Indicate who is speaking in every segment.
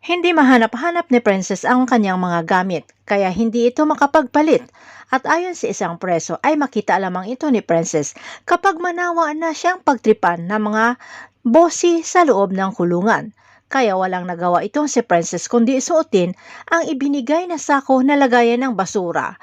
Speaker 1: Hindi mahanap-hanap ni Princess ang kanyang mga gamit, kaya hindi ito makapagpalit. At ayon sa isang preso ay makita lamang ito ni Princess kapag manawa na siyang pagtripan ng mga bossy sa loob ng kulungan. Kaya walang nagawa itong si Princess kundi suotin ang ibinigay na sako na lagayan ng basura.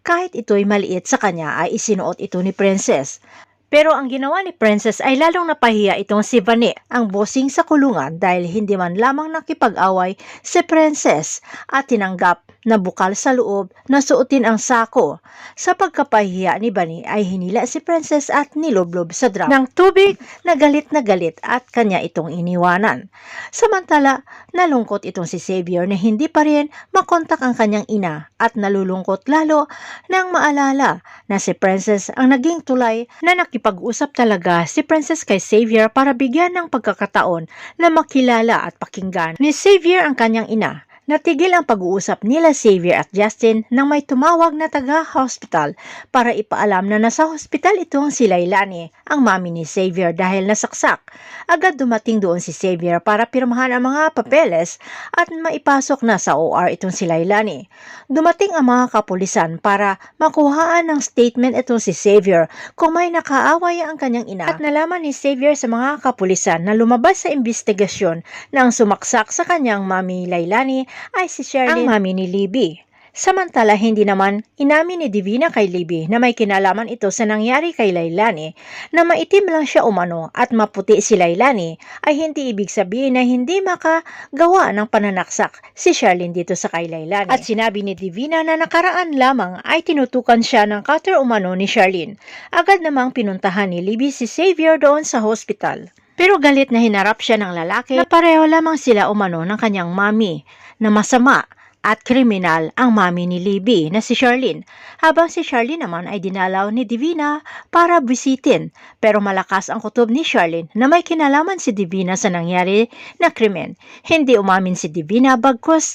Speaker 1: Kahit ito'y maliit sa kanya ay isinuot ito ni Princess. Pero ang ginawa ni Princess ay lalong napahiya itong si Vane, ang bossing sa kulungan dahil hindi man lamang nakipag-away si Princess at tinanggap na bukal sa loob na suotin ang sako. Sa pagkapahiya ni Vane ay hinila si Princess at niloblob sa drum ng tubig na galit na galit at kanya itong iniwanan. Samantala, nalungkot itong si Xavier na hindi pa rin makontak ang kanyang ina at nalulungkot lalo nang maalala na si Princess ang naging tulay na nakipag-usap talaga si Princess kay Xavier para bigyan ng pagkakataon na makilala at pakinggan ni Xavier ang kanyang ina. Natigil ang pag-uusap nila Xavier at Justin nang may tumawag na taga-hospital para ipaalam na nasa hospital itong si Lailani, ang mami ni Xavier dahil nasaksak. Agad dumating doon si Xavier para pirmahan ang mga papeles at maipasok na sa OR itong si Lailani. Dumating ang mga kapulisan para makuhaan ng statement itong si Xavier kung may nakaaway ang kanyang ina at nalaman ni Xavier sa mga kapulisan na lumabas sa investigasyon na ang sumaksak sa kanyang mami Lailani ay si Shirley ang mami ni Libby. Samantala, hindi naman inamin ni Divina kay Libby na may kinalaman ito sa nangyari kay Lailani na maitim lang siya umano at maputi si Lailani ay hindi ibig sabihin na hindi makagawa ng pananaksak si Charlene dito sa kay Lailani. At sinabi ni Divina na nakaraan lamang ay tinutukan siya ng cutter umano ni Charlene. Agad namang pinuntahan ni Libby si Xavier doon sa hospital. Pero galit na hinarap siya ng lalaki na pareho lamang sila umano ng kanyang mami na masama at kriminal ang mami ni Libby na si Charlene, habang si Charlene naman ay dinalaw ni Divina para bisitin. Pero malakas ang kutob ni Charlene na may kinalaman si Divina sa nangyari na krimen. Hindi umamin si Divina bagkus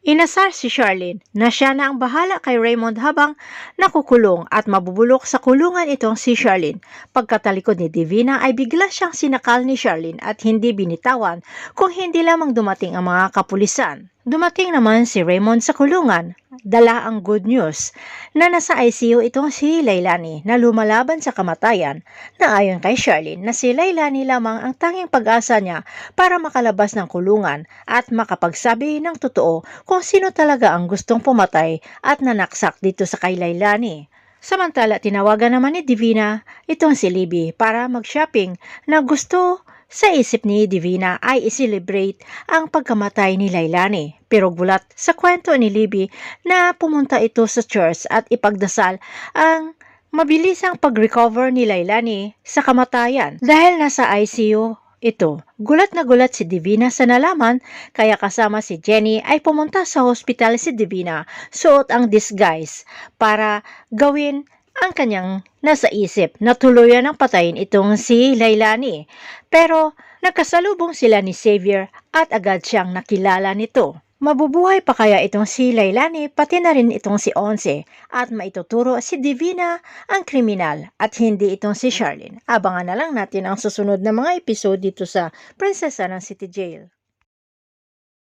Speaker 1: Inasar si Charlene na siya na ang bahala kay Raymond habang nakukulong at mabubulok sa kulungan itong si Charlene. Pagkatalikod ni Divina ay bigla siyang sinakal ni Charlene at hindi binitawan kung hindi lamang dumating ang mga kapulisan. Dumating naman si Raymond sa kulungan. Dala ang good news na nasa ICU itong si Lailani na lumalaban sa kamatayan na ayon kay Charlene na si Lailani lamang ang tanging pag-asa niya para makalabas ng kulungan at makapagsabi ng totoo kung sino talaga ang gustong pumatay at nanaksak dito sa kay Lailani. Samantala, tinawagan naman ni Divina itong si Libby para mag-shopping na gusto sa isip ni Divina ay i-celebrate ang pagkamatay ni Lailani. Pero gulat sa kwento ni Libby na pumunta ito sa church at ipagdasal ang mabilisang pag-recover ni Lailani sa kamatayan dahil nasa ICU ito. Gulat na gulat si Divina sa nalaman kaya kasama si Jenny ay pumunta sa hospital si Divina suot ang disguise para gawin ang kanyang nasa isip na tuluyan ng patayin itong si Lailani. Pero nagkasalubong sila ni Xavier at agad siyang nakilala nito. Mabubuhay pa kaya itong si Lailani pati na rin itong si Onse at maituturo si Divina ang kriminal at hindi itong si Charlene. Abangan na lang natin ang susunod na mga episode dito sa Prinsesa ng City Jail.